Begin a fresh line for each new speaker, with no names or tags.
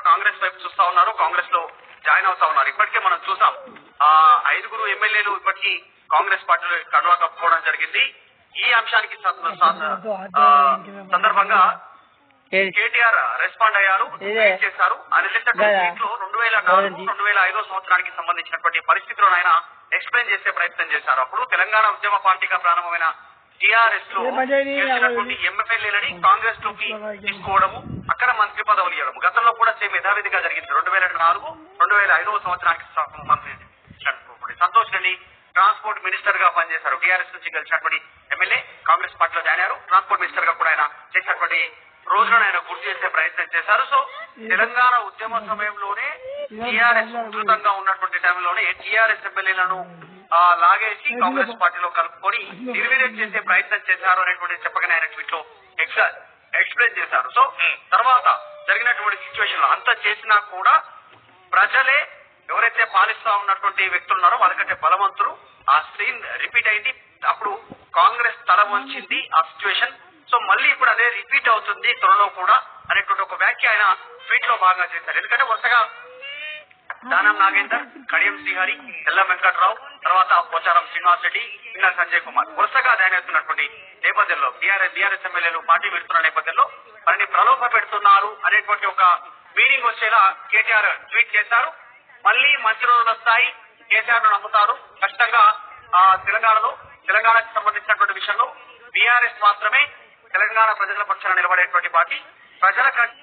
కాంగ్రెస్ వైపు చూస్తా ఉన్నారు కాంగ్రెస్లో జాయిన్ అవుతా ఉన్నారు. ఇప్పటికే మనం చూసాం ఆ ఐదుగురు ఎమ్మెల్యేలు ఇప్పటికీ కాంగ్రెస్ పార్టీలో కండువా కప్పుకోవడం జరిగింది. ఈ అంశానికి సందర్భంగా కేటీఆర్ రెస్పాండ్ అయ్యారు చేశారు. ఆయన చేసినటువంటి
గదా.
ట్వీట్లో రెండు వేల నాలుగు. రెండు వేల ఐదో సంవత్సరానికి సంబంధించినటువంటి పరిస్థితులను ఆయన ఎక్స్ప్లెయిన్ చేసే ప్రయత్నం చేశారు. అప్పుడు తెలంగాణ ఉద్యమ పార్టీగా ప్రారంభమైన టిఆర్ఎస్లో ఎమ్మెల్యేలని కాంగ్రెస్లోకి తీసుకోవడము అక్కడ మంత్రి పదవులు ఇవ్వడం. గతంలో కూడా సేమ్ యథావిధిగా జరిగింది. రెండు వేల నాలుగు రెండు వేల ఐదవ సంవత్సరానికి మంత్రి సంతోష్ రెడ్డి ట్రాన్స్పోర్ట్ మినిస్టర్గా పనిచేశారు. టీఆర్ఎస్ నుంచి గెలిచినటువంటి ఎమ్మెల్యే కాంగ్రెస్ పార్టీలో జాయిన్ అయ్యారు. ట్రాన్స్పోర్ట్ మినిస్టర్గా కూడా ఆయన చేసినటువంటి రోజులను ఆయన గుర్తు చేసే ప్రయత్నం చేశారు. సో తెలంగాణ ఉద్యమ సమయంలోనే టీఆర్ఎస్ ఉధృతంగా ఉన్నటువంటి టైంలోనే టీఆర్ఎస్ ఎమ్మెల్యేలను లాగేసి కాంగ్రెస్ పార్టీలో కలుపుకొని నిర్వీర్యం చేసే ప్రయత్నం చేశారు అనేటువంటి చెప్పగానే ఆయన ట్వీట్లో ఎక్స- ఎక్స్ప్లెయిన్ చేశారు. సో తర్వాత జరిగినటువంటి సిచ్యువేషన్లో అంత చేసినా కూడా ప్రజలే ఎవరైతే పాలిస్తా ఉన్నటువంటి వ్యక్తులు ఉన్నారో వాళ్ళకంటే బలవంతులు ఆ సీన్ రిపీట్ అయింది. అప్పుడు కాంగ్రెస్ తల వంచింది ఆ సిచ్యువేషన్ సో మళ్ళీ ఇప్పుడు అదే రిపీట్ అవుతుంది త్వరలో కూడా అనేటువంటి ఒక వ్యాఖ్య ఆయన ట్వీట్లో బాగా చేశారు. ఎందుకంటే వరుసగా దానం నాగేందర్ కడియం శ్రీహరి ఎల్ల వెంకట్రావు తర్వాత పోచారం శ్రీనివాస్ రెడ్డి నిన్న సంజయ్ కుమార్. వరుసగా జాయిన్ నేపథ్యంలో బీఆర్ఎస్ బీఆర్ఎస్ ఎమ్మెల్యేలు పార్టీ పెడుతున్న నేపథ్యంలో వారిని ప్రలోభ పెడుతున్నారు అనేటువంటి ఒక మీనింగ్ వచ్చేలా కేటీఆర్ ట్వీట్ చేశారు. మళ్ళీ మంచి రోజులు వస్తాయి. కేసీఆర్ను నమ్ముతారు. ఖచ్చితంగా ఆ, తెలంగాణలో తెలంగాణకు సంబంధించినటువంటి విషయంలో బీఆర్ఎస్ మాత్రమే తెలంగాణ ప్రజల పక్షాన నిలబడేటువంటి పార్టీ. ప్రజల కంటే